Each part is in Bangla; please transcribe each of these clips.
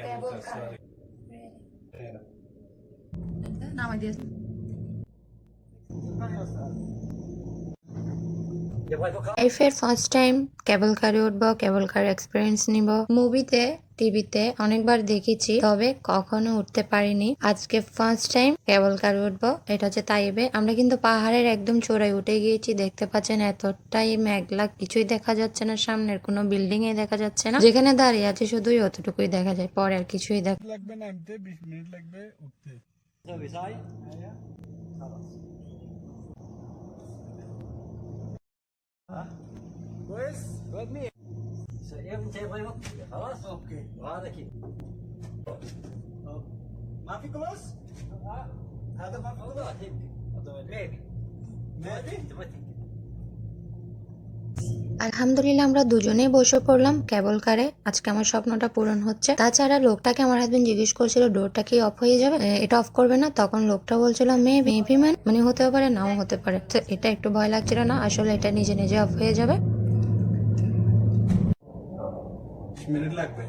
Cable car. নামাই দিয়ে লাইফের ফার্স্ট টাইম কেবল কারে উঠবো কেবল কার এক্সপিরিয়েন্স নিব মুভিতে টিভিতে অনেকবার দেখেছি তবে কখনো উঠতে পারিনি। আজকে ফার্স্ট টাইম কেবল কার উঠবো এটা হচ্ছে তাইবে আমরা কিন্তু পাহাড়ের একদম চোরাই উঠে গিয়েছি দেখতে পাচ্ছেন এতটাই মেঘলা কিছুই দেখা যাচ্ছে না সামনের কোনো বিল্ডিং এ দেখা যাচ্ছে না। যেখানে দাঁড়িয়ে আছে শুধুই অতটুকুই দেখা যায় পরে আর কিছুই দেখা লাগবে বিশ মিনিট লাগবে উঠতে। كويس خلاص اوكي وهذا كذا ما في كلوز هذا ما في والله كلوز تمكن ميبي ميبي انت ما تمكن আলহামদুলিল্লাহ আমরা দুজনেই বসে পড়লাম কেবল কারে আজকে আমার স্বপ্নটা পূরণ হচ্ছে তাছাড়া লোকটাকে আমার হাজবেন্ড জিজ্ঞেস করছিল ডোরটা কি অফ হয়ে যাবে এ, এটা অফ করবে না তখন লোকটা বলছিল মেবি মেবি ম্যান মানে হতেও পারে নাও হতে পারে তো এটা একটু ভয় লাগছিল না আসলে এটা নিজে নিজে অফ হয়ে যাবে মিনিট লাগবে।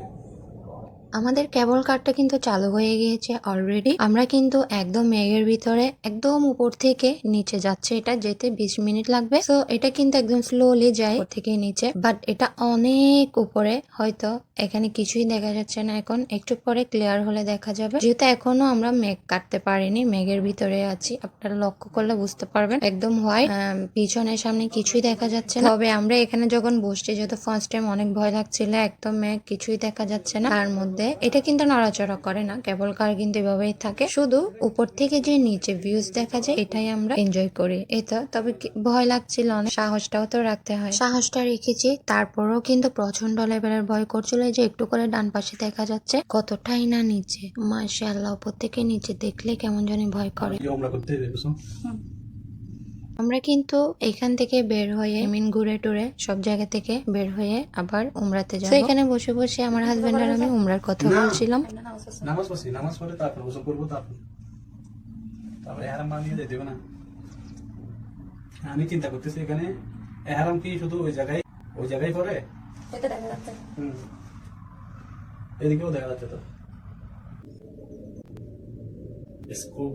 আমাদের কেবল কারটা কিন্তু চালু হয়ে গিয়েছে অলরেডি আমরা কিন্তু একদম মেঘের ভিতরে, একদম উপর থেকে নিচে যাচ্ছে এটা, যেতে বিশ মিনিট লাগবে। তো এটা কিন্তু একদম স্লোলি যায় উপর থেকে নিচে বাট এটা অনেক উপরে। হয়তো এখানে কিছুই দেখা যাচ্ছে না এখন, একটু পরে ক্লিয়ার হলে দেখা যাবে। যেহেতু এখনও আমরা মেঘ কাটতে পারিনি, মেঘের ভিতরে আছি, আপনারা লক্ষ্য করলে বুঝতে পারবেন। একদম হোয়াইট পিছনের সামনে কিছুই দেখা যাচ্ছে না। তবে আমরা এখানে যখন বসছি, যেহেতু ফার্স্ট টাইম অনেক ভয় লাগছিল, একদম মেঘ কিছুই দেখা যাচ্ছে না। তার মধ্যে এটা কিন্তু নড়াচড়া করে না। কেবল কার কিন্তু এভাবেই থাকে। শুধু উপর থেকে যে নিচে ভিউজ দেখা যায় এটাই আমরা এনজয় করি। এটা তবে ভয় লাগছিল অনেক সাহসটাও তো রাখতে হয়। সাহসটা রেখেছি তারপরেও কিন্তু প্রচণ্ড লেভেলের ভয় করছিল এই যে একটু করে ডান পাশে দেখা যাচ্ছে কতটাই না নিচে। মাশাআল্লাহ উপর থেকে নিচে দেখলে কেমন জানি ভয় করে। আমরা কিন্তু এখান থেকে বের হয়ে মিন ঘুরে টুরে সব জায়গা থেকে বের হয়ে আবার উমরাতে যাব। তো এখানে বসে বসে আমার হাজবেন্ড আর আমি উমরার কথা বলছিলাম। নামাজ পড়ছি নামাজ পড়ে তারপর ওসব করব তারপর। তারপরে এহারাম বানিয়ে দিয়ে দেবে না। আমি চিন্তা করতেছি এখানে এহারাম কি শুধু ওই জায়গায় ওই জায়গায় পরে এটা দেখা যাচ্ছে। হুম। এদিকেও দেখা যাচ্ছে তো। স্কুপ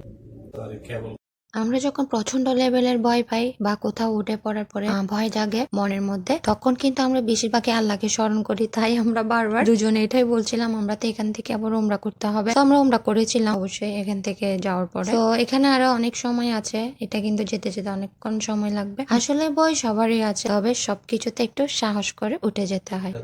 কেবল আমরা যখন প্রচণ্ড লেভেলের ভয় পাই বা কোথাও উঠে পড়ার পরে ভয় জাগে মনের মধ্যে, তখন কিন্তু আমরা বেশিরভাগই আল্লাহকে স্মরণ করি। তাই আমরা বারবার দুজনে এটাই বলছিলাম, আমরা তো এখান থেকে আবার ওমরা করতে হবে। তো আমরা ওমরা করেছিলাম অবশ্যই এখান থেকে যাওয়ার পরে। তো এখানে আরও অনেক সময় আছে, এটা কিন্তু যেতে যেতে অনেকক্ষণ সময় লাগবে। আসলে ভয় সবারই আছে, তবে সবকিছুতে একটু সাহস করে উঠে যেতে হয়।